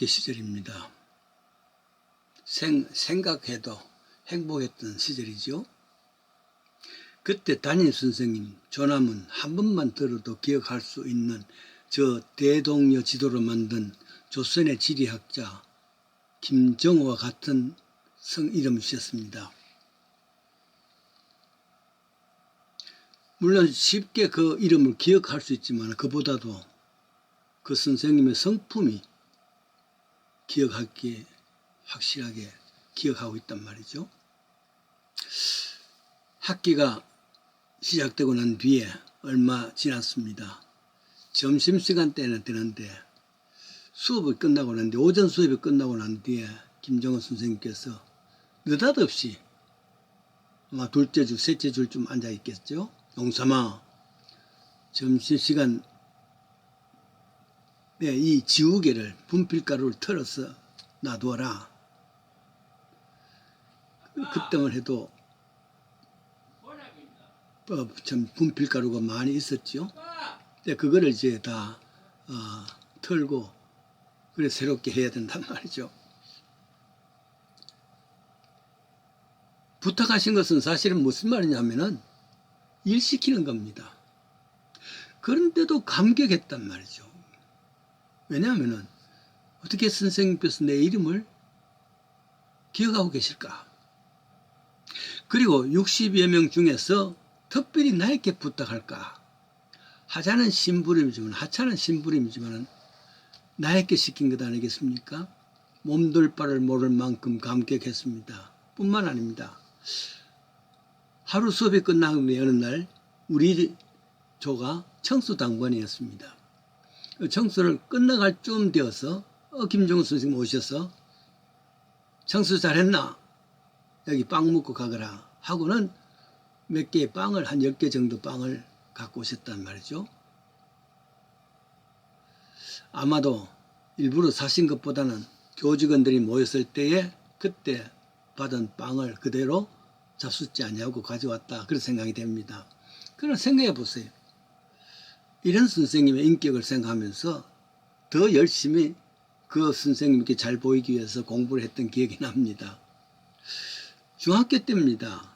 초등학교 시절입니다. 생, 생각해도 행복했던 시절이죠. 그때 담임 선생님 조남은 한 번만 들어도 기억할 수 있는 저 대동여 지도로 만든 조선의 지리학자 김정호와 같은 성 이름이셨습니다. 물론 쉽게 그 이름을 기억할 수 있지만 그보다도 그 선생님의 성품이 기억하기에 확실하게 기억하고 있단 말이죠. 학기가 시작되고 난 뒤에 얼마 지났습니다. 점심시간 때는 되는데 수업이 끝나고 난 뒤에 오전 수업이 끝나고 난 뒤에 김정은 선생님께서 느닷없이 아마 둘째 줄, 셋째 줄좀 앉아 있겠죠. 용삼아, 점심시간 네, 이 지우개를 분필가루를 털어서 놔두어라. 그때만 해도 어, 참 분필가루가 많이 있었죠. 근데 그거를 이제 다 어, 털고 그래 새롭게 해야 된단 말이죠. 부탁하신 것은 사실은 무슨 말이냐면은 일 시키는 겁니다. 그런데도 감격했단 말이죠. 왜냐하면은 어떻게 선생님께서 내 이름을 기억하고 계실까? 그리고 60여 명 중에서 특별히 나에게 부탁할까? 하자는 심부름이지만 하차는 심부름이지만 나에게 시킨 것 아니겠습니까? 몸둘 바를 모를 만큼 감격했습니다. 뿐만 아닙니다. 하루 수업이 끝나고 어느 날 우리 조가 청소 당번이었습니다. 그 청소를 끝나갈 쯤 되어서 어, 김종우 선생님 오셔서 청소 잘했나? 여기 빵 먹고 가거라 하고는 몇 개의 빵을 한 10개 정도 빵을 갖고 오셨단 말이죠. 아마도 일부러 사신 것보다는 교직원들이 모였을 때에 그때 받은 빵을 그대로 잡숫지 아니하고 가져왔다 그런 생각이 됩니다. 그럼 생각해 보세요. 이런 선생님의 인격을 생각하면서 더 열심히 그 선생님께 잘 보이기 위해서 공부를 했던 기억이 납니다. 중학교 때입니다.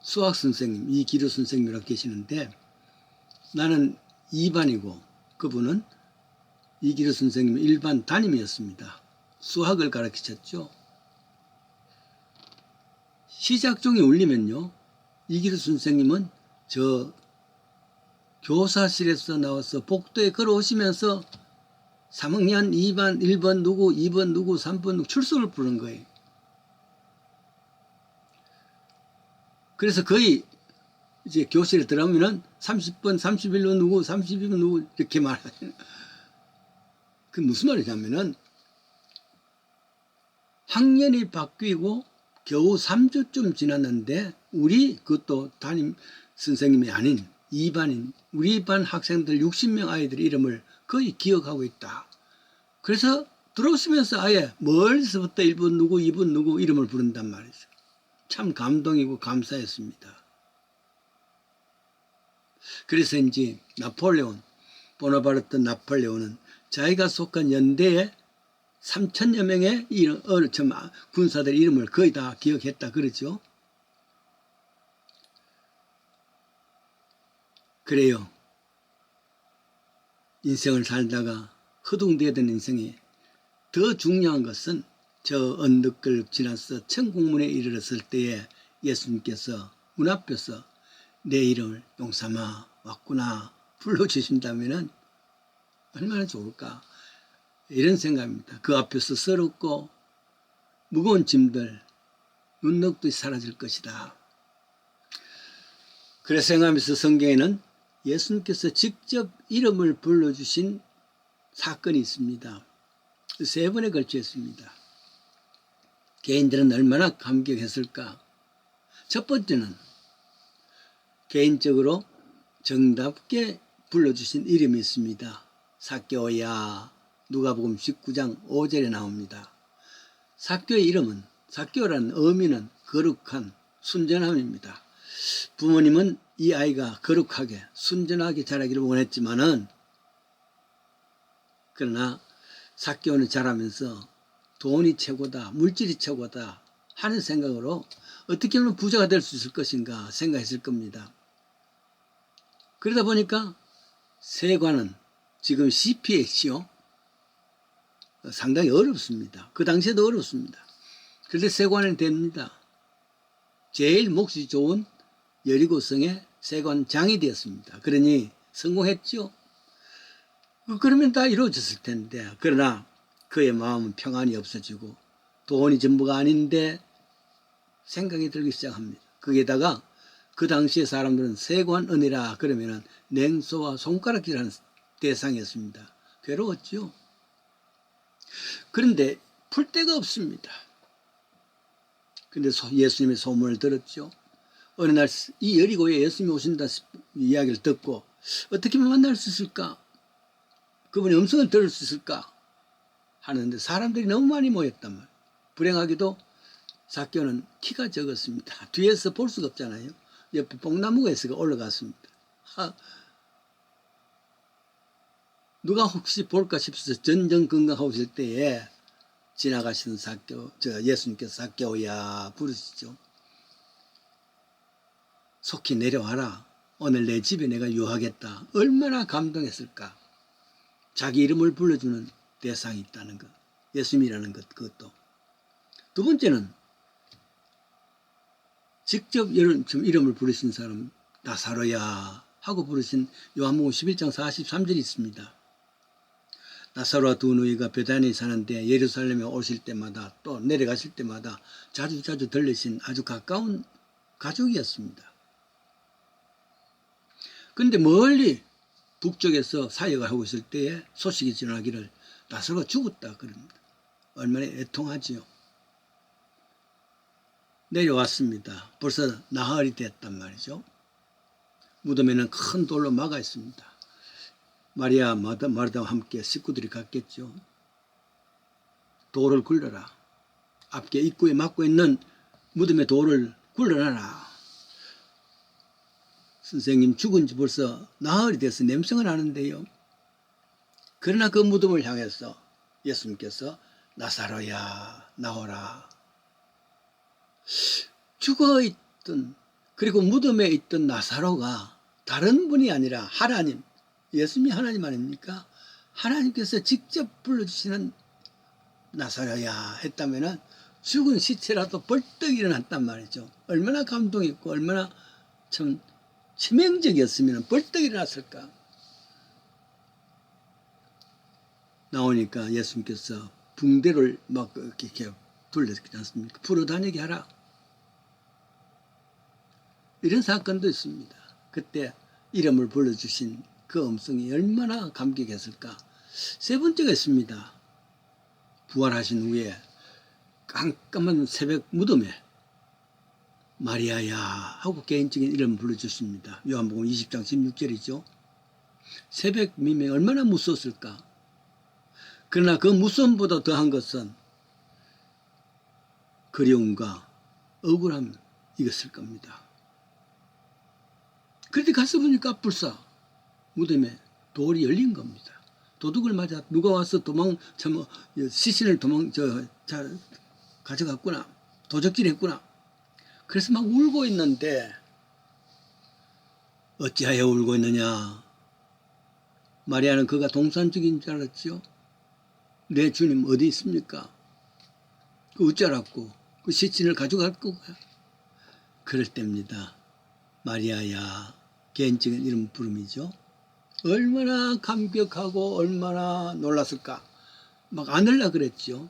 수학 선생님, 이기루 선생님이라고 계시는데 나는 2반이고 그분은 이기루 선생님은 일반 담임이었습니다. 수학을 가르치셨죠. 시작종이 울리면요. 이기루 선생님은 저 교사실에서 나와서 복도에 걸어오시면서 3학년 2반 1번 누구 2번 누구 3번 누구 출석을 부른 거예요. 그래서 거의 이제 교실에 들어가면은 30번 31번 누구 32번 누구 이렇게 말하요. 그 무슨 말이냐면은 학년이 바뀌고 겨우 3주쯤 지났는데 우리 그것도 담임 선생님이 아닌 2반인 우리 반 학생들 60명 아이들 이름을 거의 기억하고 있다. 그래서 들어오시면서 아예 멀리서부터 1번 누구 2번 누구 이름을 부른단 말이죠. 참 감동이고 감사했습니다. 그래서 이제 나폴레온 보나파르트 나폴레온은 자기가 속한 연대에 3천여 명의 이름, 어, 참, 군사들 이름을 거의 다 기억했다 그러죠. 그래요. 인생을 살다가 허둥대던 인생에 더 중요한 것은 저 언덕을 지나서 천국문에 이르렀을 때에 예수님께서 문 앞에서 내 이름을 용삼아 왔구나 불러주신다면 얼마나 좋을까 이런 생각입니다. 그 앞에서 서럽고 무거운 짐들 눈 녹듯이 사라질 것이다. 그래서 생각하면서 성경에는 예수님께서 직접 이름을 불러주신 사건이 있습니다. 세 번에 걸쳐 있습니다. 개인들은 얼마나 감격했을까? 첫 번째는 개인적으로 정답게 불러주신 이름이 있습니다. 사교야 누가복음 19장 5절에 나옵니다. 사교의 이름은 사교라는 의미는 거룩한 순전함입니다. 부모님은 이 아이가 거룩하게 순전하게 자라기를 원했지만은 그러나 사기오는 자라면서 돈이 최고다, 물질이 최고다 하는 생각으로 어떻게 하면 부자가 될 수 있을 것인가 생각했을 겁니다. 그러다 보니까 세관은 지금 CPH요. 상당히 어렵습니다. 그 당시에도 어렵습니다. 그런데 세관이 됩니다. 제일 몫이 좋은 여리고성의 세관장이 되었습니다. 그러니 성공했죠. 그러면 다 이루어졌을 텐데 그러나 그의 마음은 평안이 없어지고 돈이 전부가 아닌데 생각이 들기 시작합니다. 거기에다가 그 당시에 사람들은 세관은이라 그러면은 냉소와 손가락질하는 대상이었습니다. 괴로웠죠. 그런데 풀 데가 없습니다. 소- 예수님의 소문을 들었죠. 어느 날 이 여리고에 예수님이 오신다 이야기를 듣고 어떻게 만날 수 있을까? 그분의 음성을 들을 수 있을까? 하는데 사람들이 너무 많이 모였단 말이에요. 불행하게도 사교는 키가 적었습니다. 뒤에서 볼 수가 없잖아요. 옆에 뽕나무가 있어서 올라갔습니다. 하, 누가 혹시 볼까 싶어서 전전 건강하고 있을 때에 지나가시는 사교, 저 예수님께서 사교야 부르시죠. 속히 내려와라. 오늘 내 집에 내가 유하겠다. 얼마나 감동했을까. 자기 이름을 불러주는 대상이 있다는 것. 예수님이라는 것, 그것도. 두 번째는 직접 좀 이름을 부르신 사람, 나사로야 하고 부르신 요한복음 11장 43절이 있습니다. 나사로와 두 누이가 베단에 사는데 예루살렘에 오실 때마다 또 내려가실 때마다 자주 자주 들리신 아주 가까운 가족이었습니다. 그런데 멀리 북쪽에서 사역을 하고 있을 때에 소식이 전하기를 나사로가 죽었다 그럽니다. 얼마나 애통하지요. 내려왔습니다. 벌써 나흘이 됐단 말이죠. 무덤에는 큰 돌로 막아 있습니다. 마리아 마르다와 함께 식구들이 갔겠죠. 돌을 굴러라. 앞에 입구에 막고 있는 무덤의 돌을 굴러놔라. 선생님 죽은 지 벌써 나흘이 돼서 냄새가 나는데요. 그러나 그 무덤을 향해서 예수님께서 나사로야 나오라. 죽어 있던 그리고 무덤에 있던 나사로가 다른 분이 아니라 하나님 예수님이 하나님 아닙니까? 하나님께서 직접 불러주시는 나사로야 했다면은 죽은 시체라도 벌떡 일어났단 말이죠. 얼마나 감동있고 얼마나 참 치명적이었으면 벌떡 일어났을까. 나오니까 예수님께서 붕대를 막 이렇게, 둘렀지 않습니까? 풀어 다니게 하라. 이런 사건도 있습니다. 그때 이름을 불러주신 그 음성이 얼마나 감격했을까. 세 번째가 있습니다. 부활하신 후에 깜깜한 새벽 무덤에 마리아야 하고 개인적인 이름 불러주십니다. 요한복음 20장 16절이죠. 새벽 미명 얼마나 무서웠을까. 그러나 그 무서움보다 더한 것은 그리움과 억울함 이겼을 겁니다. 그런데 가서 보니까 불사 무덤에 돌이 열린 겁니다. 도둑을 맞아 누가 와서 도망 참 어, 시신을 도망 저 잘 가져갔구나 도적질했구나. 그래서 막 울고 있는데 어찌하여 울고 있느냐? 마리아는 그가 동산적인 줄 알았지요. 내 주님 어디 있습니까? 그 알았고 그 시신을 가져갈 거야. 그럴 때입니다. 마리아야 개인적인 이름 부름이죠. 얼마나 감격하고 얼마나 놀랐을까. 막 안을라 그랬죠.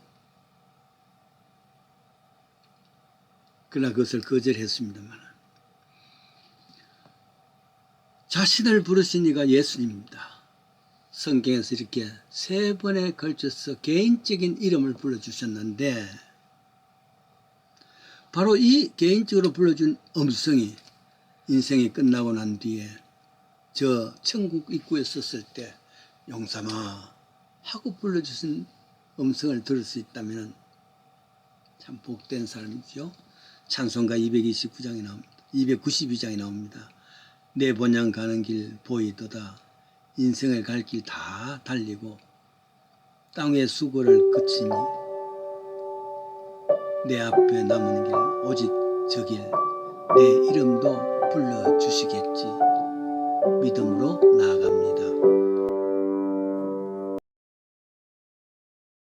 그러나 그것을 거절했습니다만 자신을 부르신 이가 예수님입니다. 성경에서 이렇게 세 번에 걸쳐서 개인적인 이름을 불러주셨는데 바로 이 개인적으로 불러준 음성이 인생이 끝나고 난 뒤에 저 천국 입구에 섰을 때 용삼아 하고 불러주신 음성을 들을 수 있다면 참 복된 사람이죠. 찬송가 229장에 나옵니다. 292장에 나옵니다. 내 본향 가는 길 보이도다. 인생을 갈 길 다 달리고 땅의 수고를 그치니 내 앞에 남은 길 오직 저길 내 이름도 불러주시겠지 믿음으로 나아갑니다.